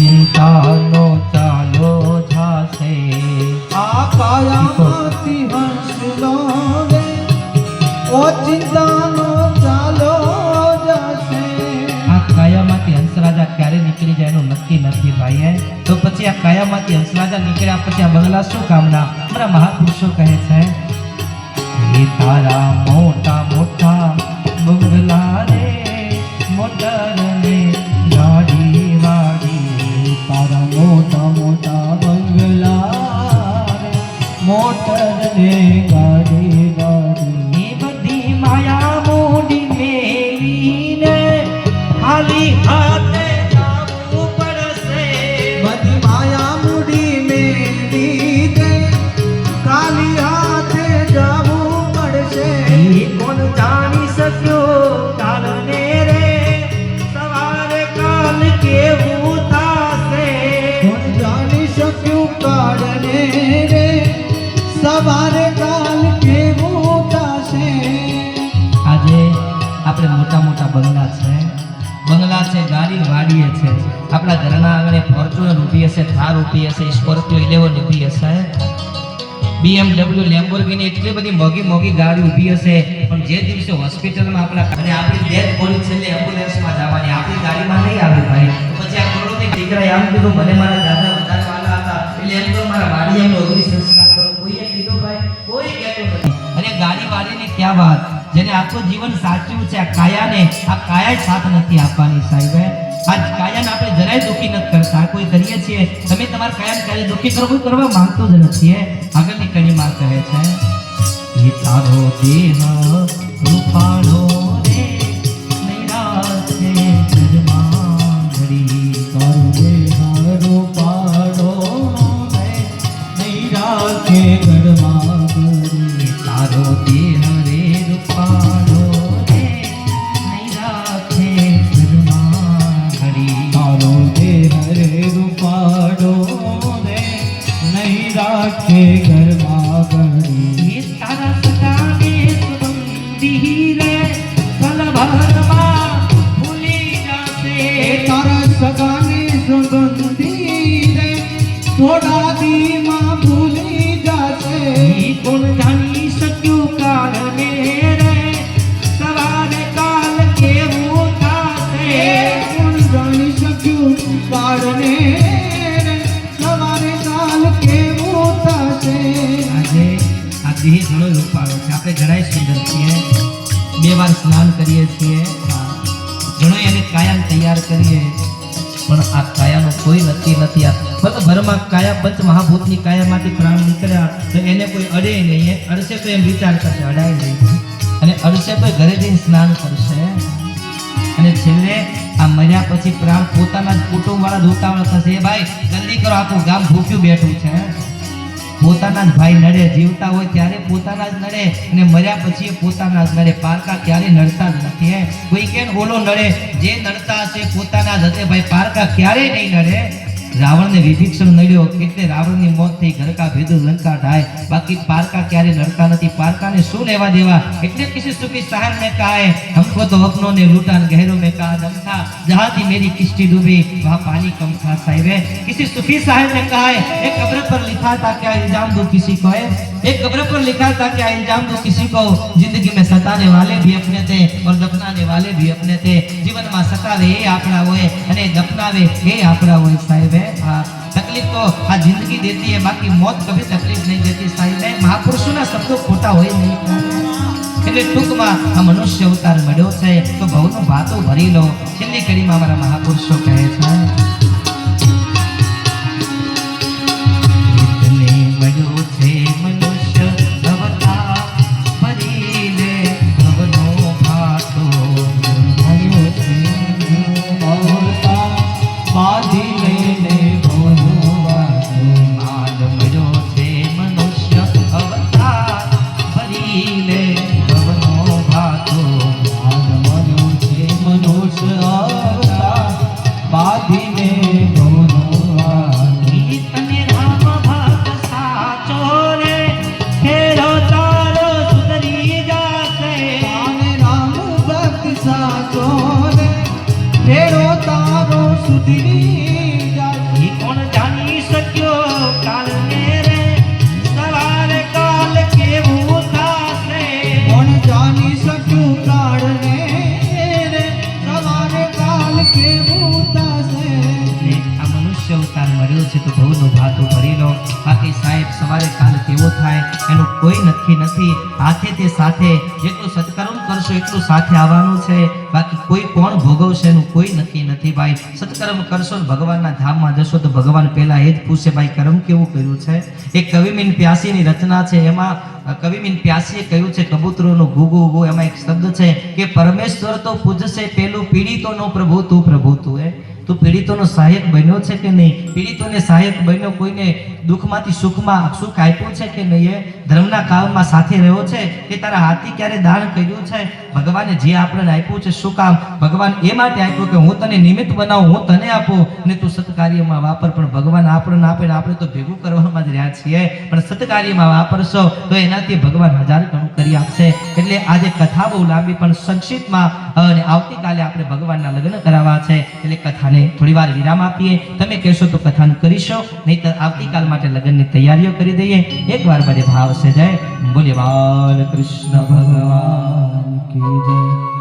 ચિંતાનો ચાલો જાશે. આ કાયામાંથી હંસલો રે ઓ ચિંતાનો ચાલો જાશે. આ કાયામાંથી હંસરાજા ક્યારે નીકળી જાય એનું નક્કી નથી ભાઈ તો પછી આ કાયામાંથી હંસરાજા નીકળ્યા પછી આ બંગલા શું કામના? અમારા મહાપુરુષો કહે છે તારા મોટા ને છે ગાડી વાડીએ છે. આપણા ઘરના આંગણે ફોર્ચ્યુનર ઊભી હશે, થાર ઊભી હશે, સ્કોર્પિયો ઇલેવન ઊભી હશે BMW લેમ્બોર્ગિની એટલી બધી મોંઘી મોગી ગાડી ઊભી હશે. પણ જે દિવસે હોસ્પિટલમાં આપણા અને આપણી ડેથ પોલીસ છેલ્લે એમ્બ્યુલન્સમાં જવાની, આપણી ગાડીમાં નહીં આવે ભાઈ. પછી આ કરોડની દીકરાએ આમ કીધું, મને મારા દાદા વધારે વાલા હતા. એટલે એમ તો મારા વાડી એમનો અગ્નિ સંસ્કાર કરો. કોઈએ કીધું ભાઈ? કોઈ કહેતો નથી. અને ગાડી વાડીની ક્યાં વાત? જેને આખું જીવન સાચ્યું છે. આ કાયાને, આ કાયા સાથ નથી આપવાની સાહેબે આજ કાયાને આપણે જરાય દુઃખી નથી કરતા. કોઈ કરીએ છીએ, તમે તમારા કાયાને ક્યારે દુઃખી કરો, કોઈ કરવા માંગતો જ નથી આગળની કડીમાં કહે છે એ તારો દેહ રૂપાળો રે, નૈરાશ્ય જગમાં ઘડી તારું Nick. દેહ ઘણો રૂપાળો છે. આપણે ઘણાય સુંદર છીએ. બે વાર સ્નાન કરીએ છીએ. ઘણો એને કાયમ તૈયાર કરીએ. પણ આ કાયાનો કોઈ નક્કી નથી. આ ભલે ભરમાં કાયા પંચ મહાભૂતની કાયામાંથી પ્રાણ નીકળ્યા તો એને કોઈ અડે નહીં. અડશે તો એમ વિચાર કરશે, અડાય નહીં. અને અડશે તો ઘરે જઈને સ્નાન કરશે. અને છેલ્લે આ મર્યા પછી પ્રાણ પોતાના જ કુટુંબવાળા ધોતાવાળા થશે. "એ ભાઈ, જલ્દી કરો, આખું ગામ ભૂખ્યું બેઠું છે. પોતાના જ ભાઈ નડે, જીવતા હોય ત્યારે પોતાના જ નડે અને મર્યા પછી પોતાના જ નડે. પારકા ક્યારે નડતા જ નથી, હે? કોઈ કે ઓલો નડે, જે નડતા હશે પોતાના જ હશે. ભાઈ, પારકા ક્યારે નહીં નડે. રાવણને વિભીષણ નડ્યો એટલે રાવણની મોત થઈ ઘરકા ભેદુ લંકા ઢાય બાકી પારકા ક્યારે નડતા નથી પારકાને શું લેવા દેવા એટલે કિસી સુખી સહાર में कहा है हमको तो अपनों ने लूटा गहरों में कहा दम था जहाँ थी मेरी किश्ती डूबी वहाँ पानी कम था साहिब है किसी सुखी साहब ने कहा है एक कब्र पर लिखा था क्या इल्जाम दो किसी को है एक कब्र पर लिखा था क्या इल्जाम दो किसी को जिंदगी में सताने वाले भी अपने थे और दफनाने वाले भी अपने थे जीवन में सतावे એ આપણા હોય અને દફનાવે એ આપણા હોય સાહેબ હે આ તકલીફ તો આ જિંદગી દેતી है બાકી મોત કભી તકલીફ નહીં દેતી. સાહેબ હે મહાપુરુષોના શબ્દો ખોટા હોય નહીં. એટલે ટૂંકમાં આ મનુષ્ય અવતાર મળ્યો છે. તો ભવનો ભાતો ભરી લો. છેલ્લી કડીમાં અમારા મહાપુરુષો કહે છે. સાચો રે તારો સુધરી મળ્યો છે તો ભવનો ભાતું ભરી લો. બાકી સાહેબ, સવારે કાલ કેવો થાય, એનું કોઈ નક્કી નથી. હાથે તે સાથે જેટલું સત્કર્મ કરશો, એટલું સાથે આવવાનું છે. બાકી કોઈ કોણ ભોગવશે એનું કોઈ નક્કી નથી, ભાઈ. સત્કર્મ કરશો ને ભગવાનના ધામમાં જશો તો ભગવાન પહેલા એ જ પૂછે, ભાઈ, કર્મ કેવું કર્યું છે? એ કવિમીન પ્યાસીની રચના છે. એમાં કવિમીન પ્યાસીએ કહ્યું છે, કબૂતરોનો ગુગુ ઉગુ એમાં એક શબ્દ છે કે, પરમેશ્વર તો પૂજશે, પેલું પીડિતોનો પ્રભુ તું પ્રભુ એ તું પીડિતોનો સહાયક બન્યો છે કે નહીં? પીડિતોને સહાયક બન્યો કોઈને દુઃખમાંથી, સુખમાં સુખ આપ્યું છે કે નહીં? એ ધર્મના કામમાં સાથે રહ્યો છે કે તારા હાથી ક્યારે દાન કર્યું છે? ભગવાને જે આપણને આપ્યું છે, શું કામ? ભગવાન એ માટે આપ્યું કે હું તને નિમિત્ત બનાવું, હું તને આપું. ને તું સત્કાર્યમાં વાપર, પણ ભગવાન આપણને આપે ને આપણે તો ભેગું કરવામાં જ રહ્યા છીએ. પણ સત્કાર્યમાં વાપરશો તો એનાથી ભગવાન હજાર ગણું કરી આપશે. એટલે આજે કથા બહુ લાંબી, પણ સંક્ષિપ્તમાં અને આવતીકાલે આપણે ભગવાનના લગ્ન કરાવવા છે. એટલે કથાને થોડી વાર વિરામ આપીએ. તમે કહેશો તો કથાનું કરીશો નહીં તો આવતીકાલ માટે લગ્નની તૈયારીઓ કરી દઈએ. એકવાર મને ભાવ છે જય. બોલે બાલ કૃષ્ણ ભગવાન. ભગવાન કી જય